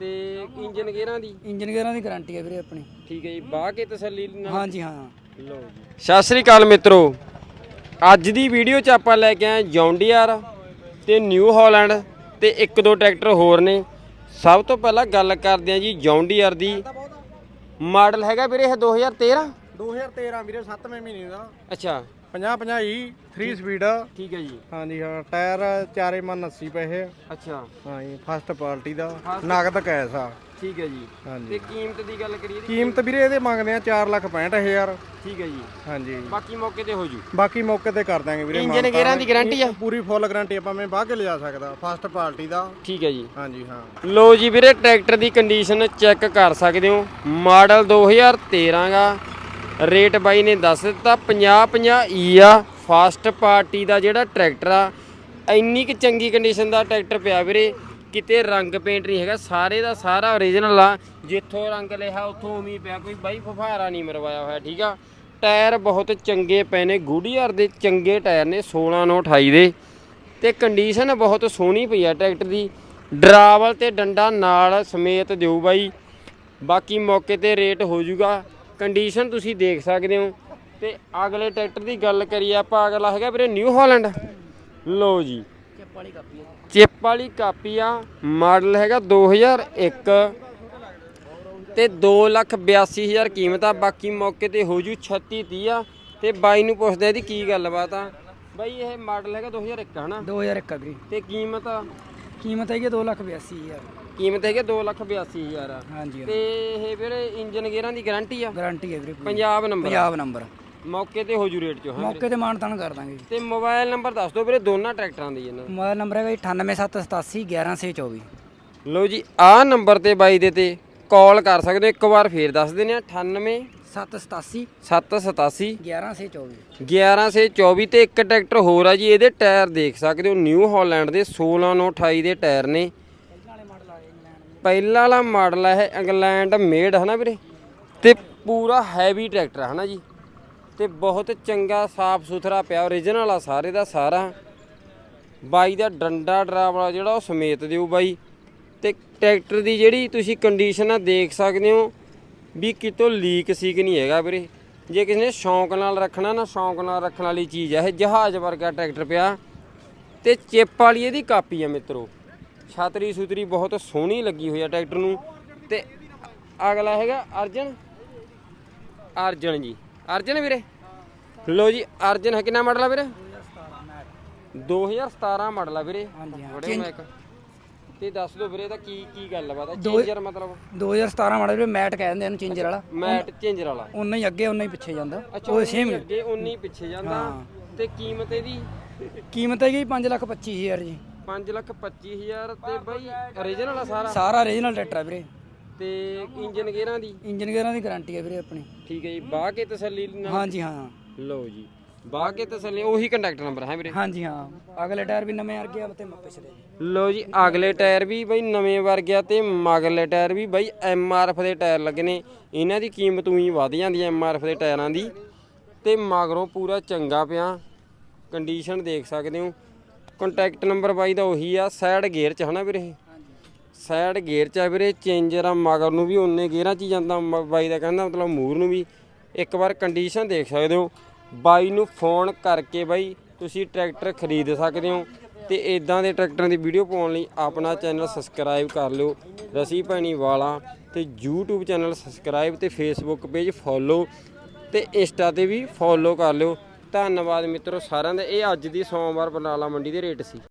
ਤੇ ਇੰਜਨ ਗੇਅਰਾਂ ਦੀ? ਇੰਜਨ ਗੇਅਰਾਂ ਦੀ ਗਾਰੰਟੀ ਹੈ ਵੀਰੇ ਆਪਣੀ। ਠੀਕ ਹੈ ਜੀ ਬਾਹ ਕੇ ਤਸੱਲੀ ਨਾਲ? ਹਾਂਜੀ ਹਾਂ। ਲਓ ਜੀ। ਸਤਿ ਸ੍ਰੀ ਅਕਾਲ ਮਿੱਤਰੋ। ਅੱਜ ਦੀ ਵੀਡੀਓ 'ਚ ਆਪਾਂ ਲੈ ਕੇ ਆਏ ਜੌਂਡੀਆਰ ਤੇ ਨਿਊ ਹਾਲੈਂਡ ਤੇ ਇੱਕ ਦੋ ਟਰੈਕਟਰ ਹੋਰ ਨੇ। ਸਭ ਤੋਂ ਪਹਿਲਾਂ ਗੱਲ ਕਰਦੇ ਆ ਜੀ ਜੌਂਡੀਆਰ ਦੀ। ਮਾਡਲ ਹੈਗਾ ਵੀਰੇ ਇਹ 2013 2013 ਵੀਰੇ 7ਵੇਂ ਮਹੀਨੇ ਦਾ। ਅੱਛਾ। 50 50 ਹੀ 3 ਸਪੀਡ ਠੀਕ ਹੈ ਜੀ। ਹਾਂਜੀ ਹਾਂ ਟਾਇਰ ਚਾਰੇ ਮਨ 80 ਪੈਸੇ। ਅੱਛਾ। ਹਾਂਜੀ ਫਸਟ ਪਾਰਟੀ ਦਾ First- ਨਗਦ ਕੈਸ ਆ। ਠੀਕ ਹੈ ਜੀ। ਤੇ ਹਾਂਜੀ ਕੀਮਤ ਦੀ ਗੱਲ ਕਰੀਏ ਇਹਦੀ ਕੀਮਤ ਵੀਰੇ ਇਹਦੇ ਮੰਗਦੇ ਆ 4 ਲੱਖ 65000 ਠੀਕ ਹੈ ਜੀ। ਹਾਂਜੀ। ਬਾਕੀ ਮੌਕੇ ਤੇ ਹੋ ਜੂ। ਬਾਕੀ ਮੌਕੇ ਤੇ ਕਰ ਦਾਂਗੇ ਵੀਰੇ ਇੰਜਨ। ਗੇਅਰਾਂ ਦੀ guarantee ਆ? ਪੂਰੀ ਫੁੱਲ ਗਾਰੰਟੀ ਆਪਾਂ ਮੈਂ ਬਾਹ ਕੇ ਲਿਜਾ ਸਕਦਾ ਫਸਟ ਪਾਰਟੀ ਦਾ। ਠੀਕ ਹੈ ਜੀ। ਹਾਂਜੀ ਹਾਂ। ਲੋ ਜੀ ਵੀਰੇ ਟਰੈਕਟਰ ਦੀ ਕੰਡੀਸ਼ਨ ਚੈੱਕ ਕਰ ਸਕਦੇ ਹੋ। ਮਾਡਲ 2013 ਗਾ। ਰੇਟ ਬਾਈ ਨੇ ਦੱਸ ਦਿੱਤਾ 50 50 ਈ ਆ ਫਾਸਟ ਪਾਰਟੀ ਦਾ ਜਿਹੜਾ ਟਰੈਕਟਰ ਆ, ਇੰਨੀ ਕਿ ਚੰਗੀ ਕੰਡੀਸ਼ਨ ਦਾ ਟਰੈਕਟਰ ਪਿਆ ਵੀਰੇ, ਕਿਤੇ ਰੰਗ ਪੇਂਟ ਨਹੀਂ ਹੈਗਾ, ਸਾਰੇ ਦਾ ਸਾਰਾ ਓਰੀਜਨਲ ਆ, ਜਿੱਥੋਂ ਰੰਗ ਲਿਆ ਉੱਥੋਂ ਉਮੀ ਪਿਆ, ਕੋਈ ਬਾਈ ਫਫਾਰਾ ਨਹੀਂ ਮਰਵਾਇਆ ਹੋਇਆ, ਠੀਕ ਆ? ਟਾਇਰ ਬਹੁਤ ਚੰਗੇ ਪਏ ਨੇ ਗੁਡੀਅਰ ਦੇ ਚੰਗੇ ਟਾਇਰ ਨੇ 16 ਨੋ 28 ਦੇ, ਤੇ ਕੰਡੀਸ਼ਨ ਬਹੁਤ ਸੋਹਣੀ ਪਈ ਆ ਟਰੈਕਟਰ ਦੀ, ਡਰਾਵਲ ਤੇ ਡੰਡਾ ਨਾਲ ਸਮੇਤ ਦਿਓ ਬਾਈ, ਬਾਕੀ ਮੌਕੇ ਤੇ ਰੇਟ ਹੋ ਜਾਊਗਾ ਕੰਡੀਸ਼ਨ ਤੁਸੀਂ ਦੇਖ ਸਕਦੇ ਹੋ। ਤੇ ਅਗਲੇ ਟਰੈਕਟਰ ਦੀ ਗੱਲ ਕਰੀਏ ਆਪਾਂ ਅਗਲਾ ਹੈਗਾ ਵੀਰੇ ਨਿਊ ਹਾਲੈਂਡ ਲਓ ਜੀ। ਚਿੱਪ ਵਾਲੀ ਕਾਪੀ ਹੈ ਚਿੱਪ ਵਾਲੀ ਕਾਪੀ ਆ ਮਾਡਲ ਹੈਗਾ 2001 ਤੇ 282000 ਕੀਮਤ ਆ। ਬਾਕੀ ਮੌਕੇ ਤੇ ਹੋ ਜੂ 36 30 ਆ। ਤੇ ਬਾਈ ਨੂੰ ਪੁੱਛਦੇ ਆ ਇਹਦੀ ਕੀ ਗੱਲਬਾਤ ਆ। ਬਾਈ ਇਹ ਮਾਡਲ ਹੈਗਾ 2001 ਹਨਾ 2001 ਵੀਰੇ। ਤੇ ਕੀਮਤ ਕੀਮਤ ਹੈਗੀ 282000 ਕੀਮਤ ਹੈਗੀ 282000 ਆ ਹਾਂਜੀ ਤੇ ਇਹ ਵੀਰੇ ਇੰਜਨ ਗੇਅਰਾਂ ਦੀ ਗਾਰੰਟੀ ਆ? ਗਾਰੰਟੀ ਹੈ ਵੀਰੇ ਪੂਰੀ। ਪੰਜਾਬ ਨੰਬਰ ਪੰਜਾਬ ਨੰਬਰ ਮੌਕੇ ਤੇ ਹੋ ਜੂ ਰੇਟ ਚੋਂ ਹਾਂ ਮੌਕੇ ਤੇ ਮਾਨਤਾਨ ਕਰ ਦਾਂਗੇ ਤੇ ਮੋਬਾਈਲ ਨੰਬਰ ਦੱਸ ਦਿਓ ਵੀਰੇ ਦੋਨਾਂ ਟਰੈਕਟਰਾਂ ਦੀ ਇਹਨਾਂ ਮੋਬਾਈਲ ਨੰਬਰ ਹੈਗਾ ਜੀ 98787 11624 ਲਓ ਜੀ ਆਹ ਨੰਬਰ ਤੇ ਬਾਈ ਦੇ ਤੇ। ਕਾਲ ਕਰ ਸਕਦੇ ਹੋ ਇੱਕ ਵਾਰ ਫੇਰ ਦੱਸ ਦਿੰਦੇ ਆ 98 787 787 11624 11 ਸੇ 24 ਤੇ ਇੱਕ ਟਰੈਕਟਰ ਹੋਰ ਆ ਜੀ ਇਹਦੇ ਟਾਇਰ ਦੇਖ ਸਕਦੇ ਹੋ ਨਿਊ ਹਾਲੈਂਡ ਦੇ 16 ਨੋ 28 ਦੇ ਟਾਇਰ ਨੇ। ਪਹਿਲਾ ਵਾਲਾ ਮਾਡਲ ਹੈ ਇੰਗਲੈਂਡ ਮੇਡ ਹੈ ਨਾ ਵੀਰੇ? ਤੇ ਪੂਰਾ ਹੈਵੀ ਟਰੈਕਟਰ ਹੈ ਨਾ ਜੀ? ਤੇ ਬਹੁਤ ਚੰਗਾ ਸਾਫ਼ ਸੁਥਰਾ ਪਿਆ ਓਰੀਜਨਲ ਆ ਸਾਰੇ ਦਾ ਸਾਰਾ। ਬਾਈ ਦਾ ਡੰਡਾ ਡਰਾਵਲਾ ਜਿਹੜਾ ਉਹ ਸਮੇਤ ਦਿਓ ਬਾਈ। ਤੇ ਟਰੈਕਟਰ ਦੀ ਜਿਹੜੀ ਤੁਸੀਂ ਕੰਡੀਸ਼ਨ ਆ ਦੇਖ ਸਕਦੇ ਹੋ ਵੀ ਕਿਤੋਂ ਲੀਕ ਸੀਕ ਨਹੀਂ ਹੈਗਾ ਵੀਰੇ। ਜੇ ਕਿਸੇ ਨੇ ਸ਼ੌਂਕ ਨਾਲ ਰੱਖਣਾ ਨਾ ਸ਼ੌਂਕ ਨਾਲ ਰੱਖਣ ਵਾਲੀ ਚੀਜ਼ ਆ ਇਹ ਜਹਾਜ਼ ਵਰਗਾ ਟਰੈਕਟਰ ਪਿਆ। ਤੇ ਚਿੱਪ ਵਾਲੀ ਇਹਦੀ ਕਾਪੀ ਆ ਮਿੱਤਰੋ। ਛਤਰੀ ਸੁਤਰੀ ਬਹੁਤ ਸੋਹਣੀ ਲੱਗੀ ਹੋਈ ਆ ਟਰੈਕਟਰ ਨੂੰ। ਤੇ ਅਗਲਾ ਹੈਗਾ ਅਰਜਨ। ਅਰਜਨ ਜੀ। ਅਰਜਨ ਵੀਰੇ। ਲੋ ਜੀ ਅਰਜਨ ਹੈ ਕਿੰਨਾ ਮਾਡਲ ਆ ਵੀਰੇ? 2017 ਮਾਡਲ ਆ ਵੀਰੇ। ਹਾਂਜੀ ਹਾਂ। ਤੇ ਦੱਸ ਦਿਓ ਵੀਰੇ ਇਹਦਾ ਕੀ ਕੀ ਗੱਲਬਾਤ ਆ ਚੇਂਜਰ ਮਤਲਬ? 2017 ਮਾਡਲ ਵੀਰੇ ਮੈਟ ਕਹਿ ਦਿੰਦੇ ਇਹਨੂੰ ਚੇਂਜਰ ਵਾਲਾ। ਮੈਟ ਚੇਂਜਰ ਵਾਲਾ। ਉਨਾ ਹੀ ਅੱਗੇ ਉਨਾ ਹੀ ਪਿੱਛੇ ਜਾਂਦਾ। ਅੱਛਾ ਉਹ ਉਨੀ ਸੇਮ ਅੱਗੇ 19 ਪਿੱਛੇ ਜਾਂਦਾ। ਤੇ ਕੀਮਤ ਇਹਦੀ? ਕੀਮਤ ਹੈਗੀ 525000 ਜੀ। 525000 ਤੇ ਬਾਈ origignal ਆ ਸਾਰਾ? ਸਾਰਾ ਓਰੀਜਨਲ ਟਰੈਕਟਰ ਹੈ ਵੀਰੇ। ਤੇ ਇੰਜਨ ਗੇਅਰਾਂ ਦੀ? ਇੰਜਨ ਗੇਅਰਾਂ ਦੀ ਗਾਰੰਟੀ ਹੈ ਵੀਰੇ ਆਪਣੀ। ਠੀਕ ਹੈ ਜੀ ਬਾਹ ਕੇ ਤਸੱਲੀ ਨਾਲ? ਹਾਂਜੀ ਹਾਂ। ਲਓ ਜੀ। ਬਾਹ ਕੇ ਤਸੱਲੀ ਉਹੀ ਕੰਟੈਕਟ ਨੰਬਰ ਹੈ ਵੀਰੇ। ਹਾਂਜੀ ਹਾਂ। ਅਗਲੇ ਟਾਇਰ ਵੀ ਨਵੇਂ ਆ ਤੇ ਪਿਛਲੇ ਲਓ ਜੀ ਅਗਲੇ ਟਾਇਰ ਵੀ ਬਈ ਨਵੇਂ ਵਰਗਿਆ ਤੇ ਮਗਲੇ ਟਾਇਰ ਵੀ ਬਈ ਐਮ ਆਰ ਐਫ ਦੇ ਟਾਇਰ ਲੱਗੇ ਨੇ। ਇਹਨਾਂ ਦੀ ਕੀਮਤ ਉਹੀ ਵਧ ਜਾਂਦੀ ਐ ਐਮ ਆਰ ਐਫ ਦੇ ਟਾਇਰਾਂ ਦੀ। ਤੇ ਮਗਰੋਂ ਪੂਰਾ ਚੰਗਾ ਪਿਆ। ਕੰਡੀਸ਼ਨ ਦੇਖ ਸਕਦੇ ਹੋ। ਕੰਟੈਕਟ ਨੰਬਰ ਬਾਈ ਦਾ ਉਹੀ ਆ ਸਾਈਡ ਗੇਅਰ ਚ ਹਨਾ ਵੀਰੇ ਸਾਈਡ ਗੇਅਰ ਚ ਆ ਵੀਰੇ ਚੇਂਜਰ ਆ ਮਗਰ ਨੂੰ ਵੀ ਉਹਨੇ ਗੇਅਰਾਂ ਚ ਜਾਂਦਾ। ਬਾਈ ਦਾ ਕਹਿੰਦਾ ਮਤਲਬ ਮੂਰ ਨੂੰ ਵੀ। ਇੱਕ ਵਾਰ ਕੰਡੀਸ਼ਨ ਦੇਖ ਸਕਦੇ ਹੋ। ਬਾਈ ਨੂੰ ਫੋਨ ਕਰਕੇ ਬਾਈ ਤੁਸੀਂ ਟਰੈਕਟਰ ਖਰੀਦ ਸਕਦੇ ਹੋ ਤੇ ਇਦਾਂ ਦੇ ਟਰੈਕਟਰਾਂ ਦੀ ਵੀਡੀਓ ਪਾਉਣ ਲਈ ਆਪਣਾ ਚੈਨਲ ਸਬਸਕ੍ਰਾਈਬ ਕਰ ਲਿਓ। ਰਸੀ ਭੈਣੀ ਵਾਲਾ ਤੇ YouTube ਚੈਨਲ ਸਬਸਕ੍ਰਾਈਬ ਤੇ Facebook ਪੇਜ ਫੋਲੋ ਤੇ ਇੰਸਟਾ ਤੇ ਵੀ ਫੋਲੋ ਕਰ ਲਿਓ। ਧੰਨਵਾਦ ਮਿੱਤਰੋ ਸਾਰਿਆਂ ਦਾ। ਇਹ ਅੱਜ ਦੀ ਸੋਮਵਾਰ ਬਰਨਾਲਾ ਮੰਡੀ ਦੇ ਰੇਟ ਸੀ।